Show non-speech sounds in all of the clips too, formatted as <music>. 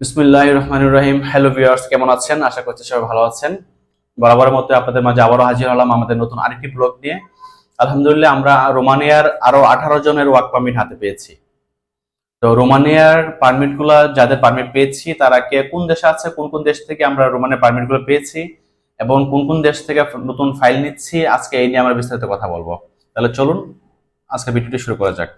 বিসমুল্লাহ রহমানুর রহিম। Hello viewers কেমন আছেন? আশা করছি সবাই ভালো আছেন। বরাবরের মতো আপনাদের মাঝে আবারও হাজির হলাম আমাদের নতুন আরেকটি ব্লগ নিয়ে। আলহামদুলিল্লাহ, আমরা রোমানিয়ার আরও আঠারো জনের ওয়ার্ক পারমিট হাতে পেয়েছি। তো রোমানিয়ার পারমিটগুলা যাদের পারমিট পেয়েছি, তারা কে কোন দেশে আছে, কোন কোন দেশ থেকে আমরা রোমানিয়ার পারমিটগুলো পেয়েছি, এবং কোন কোন দেশ থেকে নতুন ফাইল নিচ্ছি, আজকে এই নিয়ে আমরা বিস্তারিত কথা বলব। তাহলে চলুন আজকে ভিডিওটি শুরু করা যাক।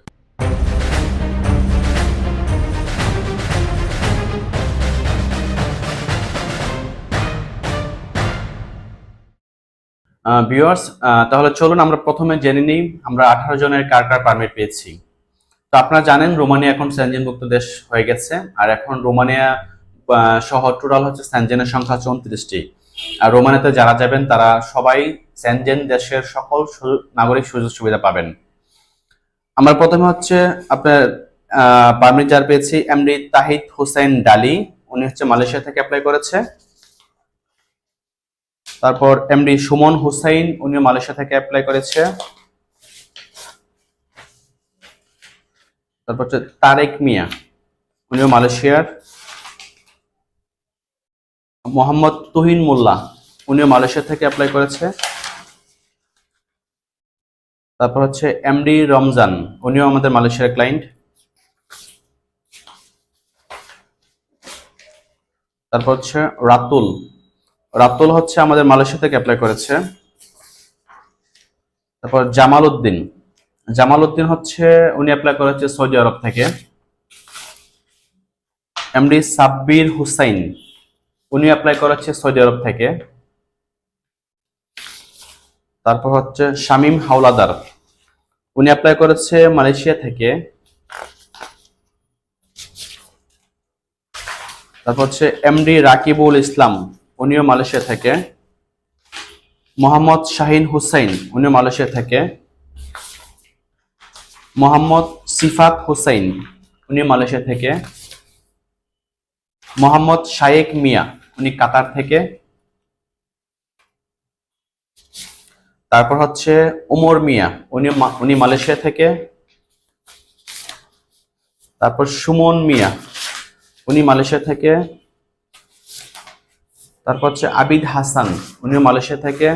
ভিউয়ার্স তাহলে চলুন আমরা প্রথমে জেনে নিই, আমরা আঠারো জনের কার কার পারমিট পেয়েছি। তো আপনারা জানেন, রোমানিয়া এখন স্যানজেনভুক্ত দেশ হয়ে গেছে, আর এখন রোমানিয়া সহ টোটাল হচ্ছে স্যানজেনের সংখ্যা হচ্ছে উনত্রিশটি আর রোমানিয়াতে যারা যাবেন, তারা সবাই স্যানজেন দেশের সকল নাগরিক সুযোগ সুবিধা পাবেন। আমরা প্রথমে হচ্ছে আপনার পারমিট যার পেয়েছি এমডি তাহিদ হোসেন ডালি। উনি হচ্ছে মালয়েশিয়া থেকে অ্যাপ্লাই করেছে। তারপর এমডি সুমন হুসাইন, উনিও মালয়েশিয়া থেকে অ্যাপ্লাই করেছে। তারপর হচ্ছে তারেক মিয়া, উনিও মালয়েশিয়ার। মোহাম্মদ তুহিন মোল্লা, উনিও মালয়েশিয়া থেকে অ্যাপ্লাই করেছে। তারপর হচ্ছে এমডি রমজান, উনিও আমাদের মালয়েশিয়ার ক্লায়েন্ট তারপর হচ্ছে রাতুল রাতুল হচ্ছে আমাদের মালয়েশিয়া থেকে অ্যাপ্লাই করেছে। তারপর জামাল উদ্দিন। জামাল উদ্দিন হচ্ছে, উনি অ্যাপ্লাই করেছে সৌদি আরব থেকে। এমডি সাব্বির হুসাইন, উনি অ্যাপ্লাই করেছে সৌদি আরব থেকে। তারপর হচ্ছে শামিম হাওলাদার, উনি অ্যাপ্লাই করেছে মালয়েশিয়া থেকে। তারপর হচ্ছে এমডি রাকিবুল ইসলাম উনিও মালয়েশিয়া থেকে। মোহাম্মদ শাহিন হুসাইন উনিও মালয়েশিয়া থেকে। মোহাম্মদ সিফাত হুসাইন উনি মালয়েশিয়া থেকে। মোহাম্মদ শায়েক মিয়া উনি কাতার থেকে। তারপর হচ্ছে উমর মিয়া উনি উনি মালয়েশিয়া থেকে। তারপর সুমন মিয়া উনি মালয়েশিয়া থেকে। তারপর হচ্ছে আবিদ হাসান, উনিও মালয়েশিয়া থেকে।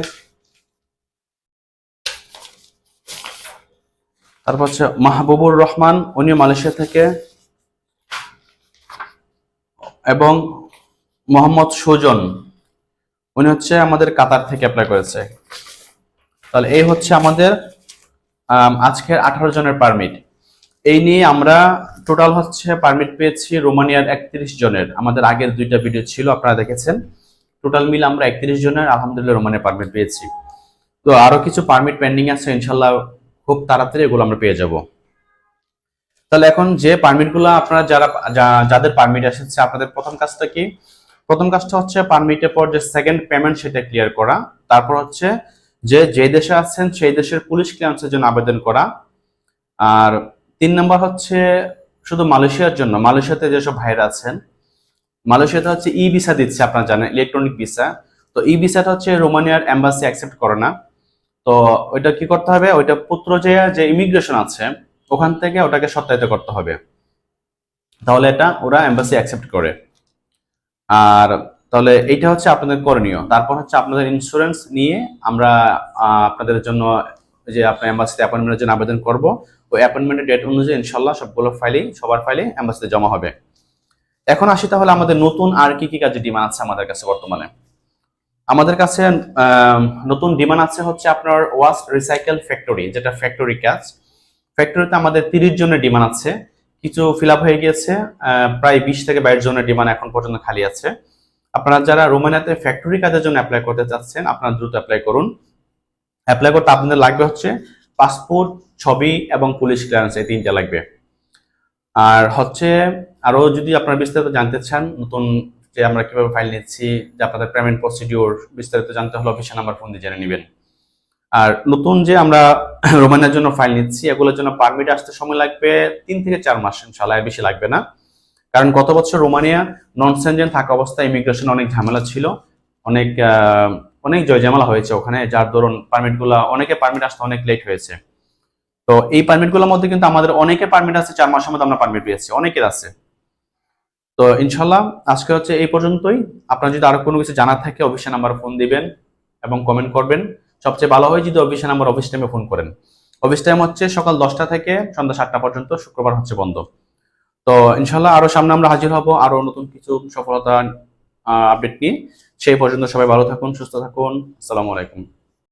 তারপর হচ্ছে মাহবুবুর রহমান, উনিও মালয়েশিয়া থেকে। এবং মোহাম্মদ সুজন, উনি হচ্ছে আমাদের কাতার থেকে অ্যাপ্লাই করেছে। তাহলে এই হচ্ছে আমাদের আজকের আঠারো জনের পারমিট এই নিয়ে আমরা টোটাল হচ্ছে পারমিট পেয়েছি রোমানিয়ার একত্রিশ জনের। আমাদের আগের দুইটা ভিডিও ছিল, আপনারা দেখেছেন। টোটাল মিল আমরা একত্রিশ জনের আলহামদুলিল্লাহ রোমানের পারমিট পেয়েছি। তো আরও কিছু পারমিট পেন্ডিং আছে ইনশাল্লাহ খুব তাড়াতাড়ি এগুলো আমরা পেয়ে যাব। তাহলে এখন যে পারমিটগুলো আপনারা যারা যাদের পারমিট এসেছে, আপনাদের প্রথম কাজটা কি? প্রথম কাজটা হচ্ছে পারমিটের পর যে সেকেন্ড পেমেন্ট সেটা ক্লিয়ার করা। তারপর হচ্ছে যে যে দেশে আছেন, সেই দেশের পুলিশ ক্লিয়ারেন্সের জন্য আবেদন করা। আর তিন নম্বর হচ্ছে শুধু মালয়েশিয়ার জন্য। মালয়েশিয়াতে যেসব ভাইরা আছেন মালয়েশিয়াতে হচ্ছে ই ভিসা দিচ্ছে, আপনারা জানেন ইলেকট্রনিক ভিসা তো ই ভিসাটা হচ্ছে রোমানিয়ার এম্বাসি অ্যাকসেপ্ট করে না। তো ওইটা কি করতে হবে? ওইটা পুত্র যে ইমিগ্রেশন আছে, ওখান থেকে ওটাকে সত্যায়িত করতে হবে। তাহলে এটা ওরা এম্বাসি অ্যাকসেপ্ট করে। আর তাহলে এইটা হচ্ছে আপনাদের করণীয়। তারপর হচ্ছে আপনাদের ইন্স্যুরেন্স নিয়ে আমরা আপনাদের জন্য যে আপনার এম্বাসিতে অ্যাপয়েন্টমেন্টের জন্য আবেদন করব। ওই অ্যাপয়েন্টমেন্টের ডেট অনুযায়ী ইনশাল্লাহ সবগুলো ফাইলই সবার ফাইলই এম্বাসিতে জমা হবে। এখন আসি তাহলে আমাদের নতুন আর কি কি কাজে ডিমান্ড আছে আমাদের কাছে বর্তমানে। আমাদের কাছে নতুন ডিমান্ড আছে হচ্ছে আপনার ওয়াস্ট রিসাইকেল ফ্যাক্টরি যেটা ফ্যাক্টরি কাজ। ফ্যাক্টরিতে আমাদের তিরিশ জনের ডিমান্ড আছে। কিছু ফিল হয়ে গিয়েছে প্রায় বিশ থেকে বাইশ জনের ডিমান্ড এখন পর্যন্ত খালি আছে। আপনারা যারা রোমানিয়াতে ফ্যাক্টরি কাজের জন্য অ্যাপ্লাই করতে চাচ্ছেন, আপনারা দ্রুত অ্যাপ্লাই করুন। অ্যাপ্লাই করতে আপনাদের লাগবে হচ্ছে পাসপোর্ট ছবি এবং পুলিশ ক্লিয়ারেন্স এই তিনটা লাগবে। আর হচ্ছে আরও যদি আপনারা বিস্তারিত জানতে চান, নতুন যে আমরা কীভাবে ফাইল নিচ্ছি, যে আপনাদের পেমেন্ট প্রসিডিওর বিস্তারিত জানতে হলে অফিসে নাম্বার ফোন দিয়ে জেনে নেবেন। আর নতুন যে আমরা <coughs> রোমানের জন্য ফাইল নিচ্ছি, এগুলোর জন্য পারমিট আসতে সময় লাগবে তিন থেকে চার মাস ইনশাল্লাহ বেশি লাগবে না। কারণ গত বছর রোমানিয়া নন সেনজেন থাকা অবস্থায় ইমিগ্রেশন অনেক ঝামেলা ছিল, অনেক অনেক জয়ঝামেলা হয়েছে ওখানে, যার দরুন পারমিটগুলা, অনেকে পারমিট আসতে অনেক লেট হয়েছে। তো এই পারমিটগুলোর মধ্যে কিন্তু আমাদের অনেকে পারমিট আছে, চার মাসের মধ্যে আমরা পারমিট পেয়েছি অনেকের আছে। তো ইনশাল্লাহ আজকে হচ্ছে এই পর্যন্তই। আপনার যদি আরও কোনো কিছু জানার থাকে অফিসে নাম্বার ফোন দিবেন এবং কমেন্ট করবেন। সবচেয়ে ভালো হয় যদি অফিসে নাম্বার অফিস টাইমে ফোন করেন। অফিস টাইম হচ্ছে সকাল দশটা থেকে সন্ধ্যা সাতটা পর্যন্ত, শুক্রবার হচ্ছে বন্ধ। তো ইনশাল্লাহ আরও সামনে আমরা হাজির হব, আরও নতুন কিছু সফলতা আপডেট নিয়ে। সেই পর্যন্ত সবাই ভালো থাকুন, সুস্থ থাকুন। আসসালামু আলাইকুম।